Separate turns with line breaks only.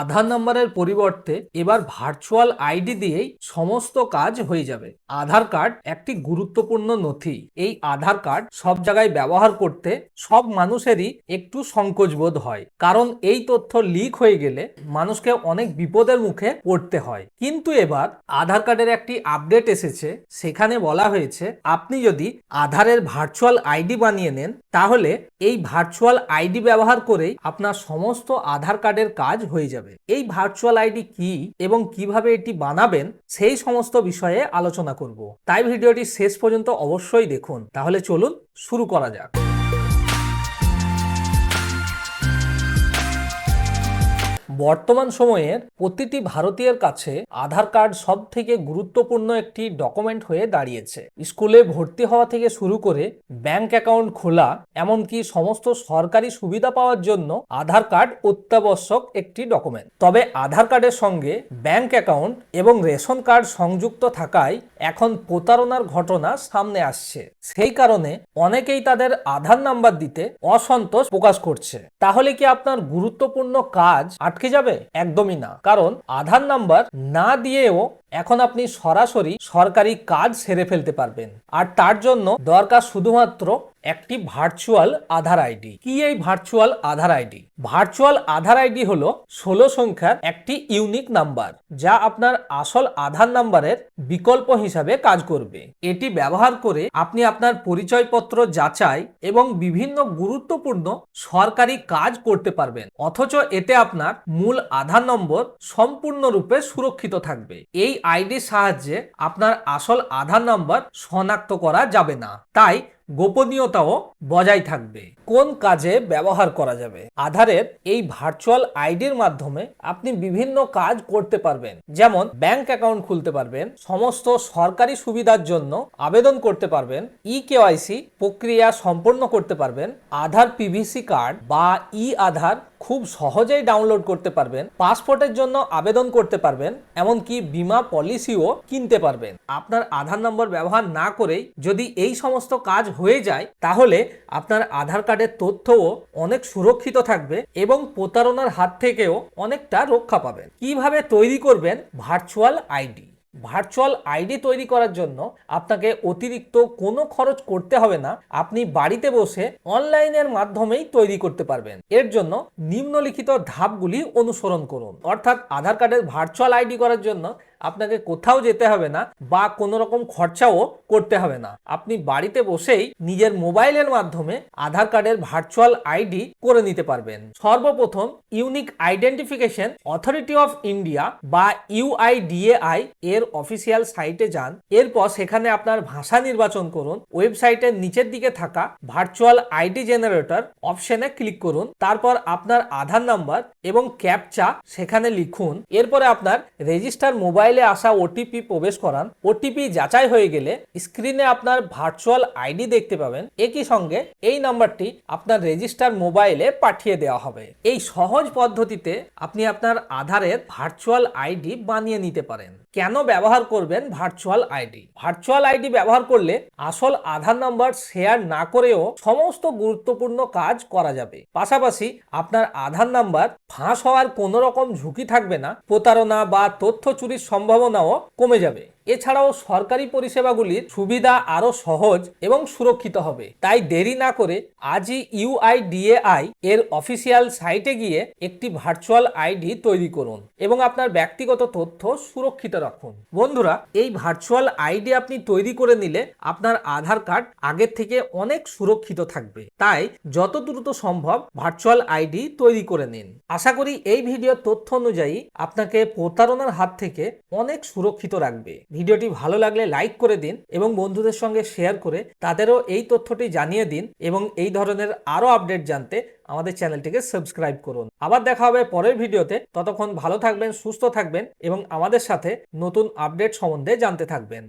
আধার নাম্বারের পরিবর্তে এবার ভার্চুয়াল আইডি দিয়েই সমস্ত কাজ হয়ে যাবে। আধার কার্ড একটি গুরুত্বপূর্ণ নথি। এই আধার কার্ড সব জায়গায় ব্যবহার করতে সব মানুষেরই একটু সংকোচ বোধ হয়। কারণ এই তথ্য লিক হয়ে গেলে মানুষকে অনেক বিপদের মুখে পড়তে হয়। কিন্তু এবার আধার কার্ডের একটি আপডেট এসেছে। সেখানে বলা হয়েছে, আপনি যদি আধারের ভার্চুয়াল আইডি বানিয়ে নেন, তাহলে এই ভার্চুয়াল আইডি ব্যবহার করেই আপনার সমস্ত আধার কার্ডের কাজ হয়ে যাবে। এই ভার্চুয়াল আইডি কি এবং কীভাবে এটি বানাবেন সেই সমস্ত বিষয়ে আলোচনা করব। তাই ভিডিওটি শেষ পর্যন্ত অবশ্যই দেখুন। তাহলে চলুন শুরু করা যাক। বর্তমান সময়ের প্রতিটি ভারতীয়ের কাছে আধার কার্ড সব থেকে গুরুত্বপূর্ণ একটি ডকুমেন্ট হয়ে দাঁড়িয়েছে। স্কুলে ভর্তি হওয়া থেকে শুরু করে ব্যাংক অ্যাকাউন্ট খোলা, এমনকি সমস্ত সরকারি সুবিধা পাওয়ার জন্য আধার কার্ড অত্যাবশ্যক একটি ডকুমেন্ট। তবে আধার কার্ডের সঙ্গে ব্যাংক অ্যাকাউন্ট এবং রেশন কার্ড সংযুক্ত থাকায় এখন প্রতারণার ঘটনা সামনে আসছে। সেই কারণে অনেকেই তাদের আধার নাম্বার দিতে অসন্তোষ প্রকাশ করছে। তাহলে কি আপনার গুরুত্বপূর্ণ কাজ আটকে যাবে? একদমই না। কারণ আধার নাম্বার না দিয়েও এখন আপনি সরাসরি সরকারি কাজ সেরে ফেলতে পারবেন। আর তার জন্য দরকার শুধুমাত্র একটি ভার্চুয়াল আধার আইডি। কি এই virtual Aadhaar ID? Virtual Aadhaar ID হলো ষোলো সংখ্যার একটি ইউনিক নাম্বার যা আপনার আসল আধার নাম্বারের বিকল্প হিসাবে কাজ করবে। এটি ব্যবহার করে আপনি আপনার পরিচয়পত্র যাচাই এবং বিভিন্ন গুরুত্বপূর্ণ সরকারি কাজ করতে পারবেন। অথচ এতে আপনার মূল আধার নম্বর সম্পূর্ণরূপে সুরক্ষিত থাকবে। এই আইডির সাহায্যে আপনার আসল আধার নাম্বার শনাক্ত করা যাবে না। তাই গোপনীয়তাও বজায় থাকবে। কোন কাজে ব্যবহার করা যাবে? আধারের এই ভার্চুয়াল আইডির মাধ্যমে আপনি বিভিন্ন কাজ করতে পারবেন। যেমন ব্যাংক অ্যাকাউন্ট খুলতে পারবেন, সমস্ত সরকারি সুবিধার জন্য আবেদন করতে পারবেন ই কেওয়াইসি প্রক্রিয়া সম্পন্ন করতে পারবেন, আধার পিভিসি কার্ড বা ই আধার খুব সহজেই ডাউনলোড করতে পারবেন পাসপোর্টের জন্য আবেদন করতে পারবেন, এমনকি বিমা পলিসিও কিনতে পারবেন। আপনার আধার নম্বর ব্যবহার না করেই যদি এই সমস্ত কাজ হয়ে যায়, তাহলে আপনার আধার কার্ডের তথ্যও অনেক সুরক্ষিত থাকবে এবং প্রতারণার হাত থেকেও অনেকটা রক্ষা পাবেন। কীভাবে তৈরি করবেন ভার্চুয়াল আইডি ভার্চুয়াল আইডি তৈরি করার জন্য আপনাকে অতিরিক্ত কোনো খরচ করতে হবে না। আপনি বাড়িতে বসে অনলাইনের মাধ্যমেই তৈরি করতে পারবেন। এর জন্য নিম্নলিখিত ধাপগুলি অনুসরণ করুন। অর্থাৎ আধার কার্ডের ভার্চুয়াল আইডি করার জন্য আপনাকে কোথাও যেতে হবে না বা কোনো রকম খরচাও করতে হবে না। আপনি বাড়িতে বসেই নিজের মোবাইলের মাধ্যমে আধার কার্ডের ভার্চুয়াল আইডি করে নিতে পারবেন। সর্বপ্রথম Unique Identification Authority of India বা ইউআইডিএআই এর অফিসিয়াল সাইটে যান। এরপর সেখানে আপনার ভাষা নির্বাচন করুন। ওয়েবসাইটের নিচের দিকে থাকা ভার্চুয়াল আইডি জেনারেটর অপশনে ক্লিক করুন। তারপর আপনার আধার নাম্বার এবং ক্যাপচা সেখানে লিখুন। এরপরে আপনার রেজিস্টার মোবাইলে আসা ওটিপি প্রবেশ করান। ওটিপি যাচাই হয়ে গেলে স্ক্রিনে আপনার ভার্চুয়াল আইডি দেখতে পাবেন। একই সঙ্গে এই নাম্বারটি আপনার রেজিস্টার মোবাইলে পাঠিয়ে দেওয়া হবে। এই সহজ পদ্ধতিতে আপনি আপনার আধারের ভার্চুয়াল আইডি বানিয়ে নিতে পারেন। কেন ব্যবহার করবেন ভার্চুয়াল আইডি ভার্চুয়াল আইডি ব্যবহার করলে আসল আধার নাম্বার শেয়ার না করেও সমস্ত গুরুত্বপূর্ণ কাজ করা যাবে। পাশাপাশি আপনার আধার নাম্বার ফাঁস হওয়ার কোনো রকম ঝুঁকি থাকবে না। প্রতারণা বা তথ্য চুরির সম্ভাবনাও কমে যাবে। এছাড়াও সরকারি পরিষেবাগুলির সুবিধা আরও সহজ এবং সুরক্ষিত হবে। তাই দেরি না করে আজই ইউআইডিএআই এর অফিসিয়াল সাইটে গিয়ে একটি ভার্চুয়াল আইডি তৈরি করুন এবং আপনার ব্যক্তিগত তথ্য সুরক্ষিত রাখুন। বন্ধুরা, এই ভার্চুয়াল আইডি আপনি তৈরি করে নিলে আপনার আধার কার্ড আগের থেকে অনেক সুরক্ষিত থাকবে। তাই যত দ্রুত সম্ভব ভার্চুয়াল আইডি তৈরি করে নিন। আশা করি এই ভিডিওর তথ্য অনুযায়ী আপনাকে প্রতারণার হাত থেকে অনেক সুরক্ষিত রাখবে। ভিডিওটি ভালো লাগলে লাইক করে দিন এবং বন্ধুদের সঙ্গে শেয়ার করে তাদেরও এই তথ্যটি জানিয়ে দিন এবং এই ধরনের আরও আপডেট জানতে আমাদের চ্যানেলটিকে সাবস্ক্রাইব করুন। আবার দেখা হবে পরের ভিডিওতে। ততক্ষণ ভালো থাকবেন, সুস্থ থাকবেন এবং আমাদের সাথে নতুন আপডেট সম্বন্ধে জানতে থাকবেন।